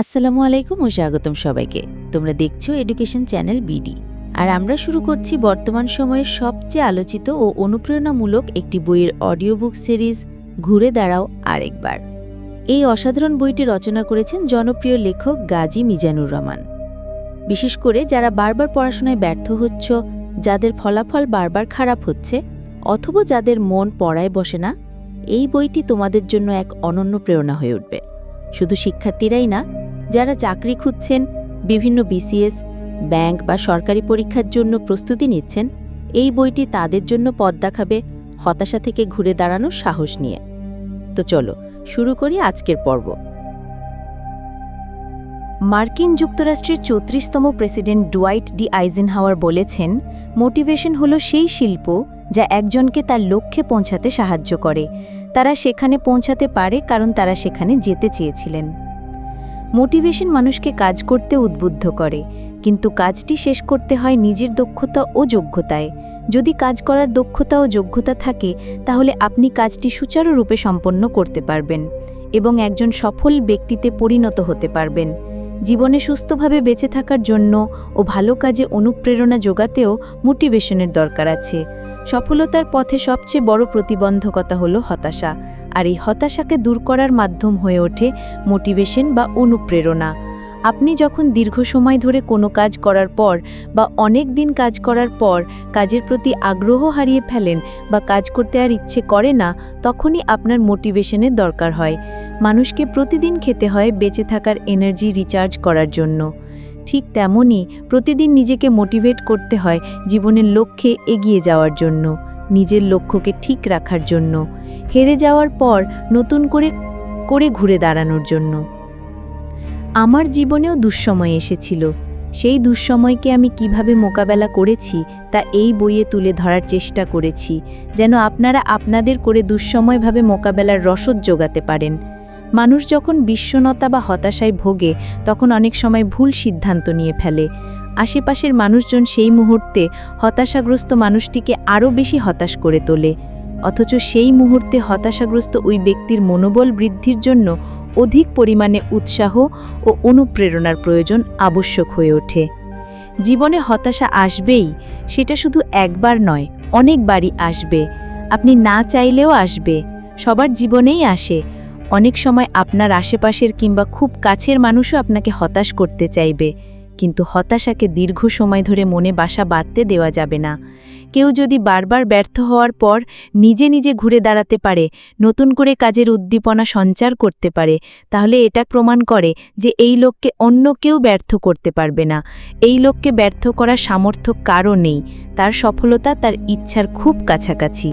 আসসালামু আলাইকুম ও স্বাগতম সবাইকে। তোমরা দেখছ এডুকেশন চ্যানেল বিডি আর আমরা শুরু করছি বর্তমান সময়ের সবচেয়ে আলোচিত ও অনুপ্রেরণামূলক একটি বইয়ের অডিও বুক সিরিজ ঘুরে দাঁড়াও আরেকবার। এই অসাধারণ বইটি রচনা করেছেন জনপ্রিয় লেখক গাজী মিজানুর রহমান। বিশেষ করে যারা বারবার পড়াশোনায় ব্যর্থ হচ্ছ, যাদের ফলাফল বারবার খারাপ হচ্ছে, অথবা যাদের মন পড়ায় বসে না, এই বইটি তোমাদের জন্য এক অনন্য প্রেরণা হয়ে উঠবে। শুধু শিক্ষার্থীরাই না যারা চাকরি খুঁজছেন, বিভিন্ন বিসিএস ব্যাংক বা সরকারি পরীক্ষার জন্য প্রস্তুতি নিচ্ছেন, এই বইটি তাদের জন্য পথ দেখাবে, হতাশা থেকে ঘুরে দাঁড়ানোর সাহস নিয়ে। তো চলো, শুরু করি আজকের পর্ব। মার্কিন যুক্তরাষ্ট্রের চৌত্রিশতম প্রেসিডেন্ট ডুয়াইট ডি আইজেনহাওয়ার বলেছেন, মোটিভেশন হলো সেই শিল্প যা একজনকে তার লক্ষ্যে পৌঁছাতে সাহায্য করে। তারা সেখানে পৌঁছাতে পারে কারণ তারা সেখানে যেতে চেয়েছিলেন। মোটিভেশন মানুষকে কাজ করতে উদ্বুদ্ধ করে, কিন্তু কাজটি শেষ করতে হয় নিজের দক্ষতা ও যোগ্যতায়। যদি কাজ করার দক্ষতা ও যোগ্যতা থাকে, তাহলে আপনি কাজটি সুচারুরূপে সম্পন্ন করতে পারবেন এবং একজন সফল ব্যক্তিতে পরিণত হতে পারবেন। জীবনে সুস্থভাবে বেঁচে থাকার জন্য ও ভালো কাজে অনুপ্রেরণা যোগাতেও মোটিভেশনের দরকার আছে। সফলতার পথে সবচেয়ে বড় প্রতিবন্ধকতা হলো হতাশা। আর এই হতাশাকে দূর করার মাধ্যম হয়ে ওঠে মোটিভেশন বা অনুপ্রেরণা। আপনি যখন দীর্ঘ সময় ধরে কোনো কাজ করার পর বা অনেক দিন কাজ করার পর কাজের প্রতি আগ্রহ হারিয়ে ফেলেন বা কাজ করতে আর ইচ্ছে করে না, তখনই আপনার মোটিভেশনের দরকার হয়। মানুষকে প্রতিদিন খেতে হয় বেঁচে থাকার এনার্জি রিচার্জ করার জন্য। ঠিক তেমনই প্রতিদিন নিজেকে মোটিভেট করতে হয় জীবনের লক্ষ্যে এগিয়ে যাওয়ার জন্য, নিজের লক্ষ্যকে ঠিক রাখার জন্য, হেরে যাওয়ার পর নতুন করে করে ঘুরে দাঁড়ানোর জন্য। আমার জীবনেও দুঃসময় এসেছিল। সেই দুঃসময়কে আমি কীভাবে মোকাবেলা করেছি তা এই বইয়ে তুলে ধরার চেষ্টা করেছি, যেন আপনারা আপনাদের করে দুঃসময়ভাবে মোকাবেলার রসদ যোগাতে পারেন। মানুষ যখন বিশ্বনতা বা হতাশায় ভোগে, তখন অনেক সময় ভুল সিদ্ধান্ত নিয়ে ফেলে। আশেপাশের মানুষজন সেই মুহূর্তে হতাশাগ্রস্ত মানুষটিকে আরও বেশি হতাশ করে তোলে। অথচ সেই মুহূর্তে হতাশাগ্রস্ত ওই ব্যক্তির মনোবল বৃদ্ধির জন্য অধিক পরিমাণে উৎসাহ ও অনুপ্রেরণার প্রয়োজন আবশ্যক হয়ে ওঠে। জীবনে হতাশা আসবেই, সেটা শুধু একবার নয়, অনেকবারই আসবে। আপনি না চাইলেও আসবে, সবার জীবনেই আসে। অনেক সময় আপনার আশেপাশের কিংবা খুব কাছের মানুষও আপনাকে হতাশ করতে চাইবে। কিন্তু হতাশাকে দীর্ঘ সময় ধরে মনে বাসা বাড়তে দেওয়া যাবে না। কেউ যদি বারবার ব্যর্থ হওয়ার পর নিজে নিজে ঘুরে দাঁড়াতে পারে, নতুন করে কাজের উদ্দীপনা সঞ্চার করতে পারে, তাহলে এটা প্রমাণ করে যে এই লোককে অন্য কেউ ব্যর্থ করতে পারবে না। এই লোককে ব্যর্থ করার সামর্থ্য কারও নেই। তার সফলতা, তার ইচ্ছার খুব কাছাকাছি।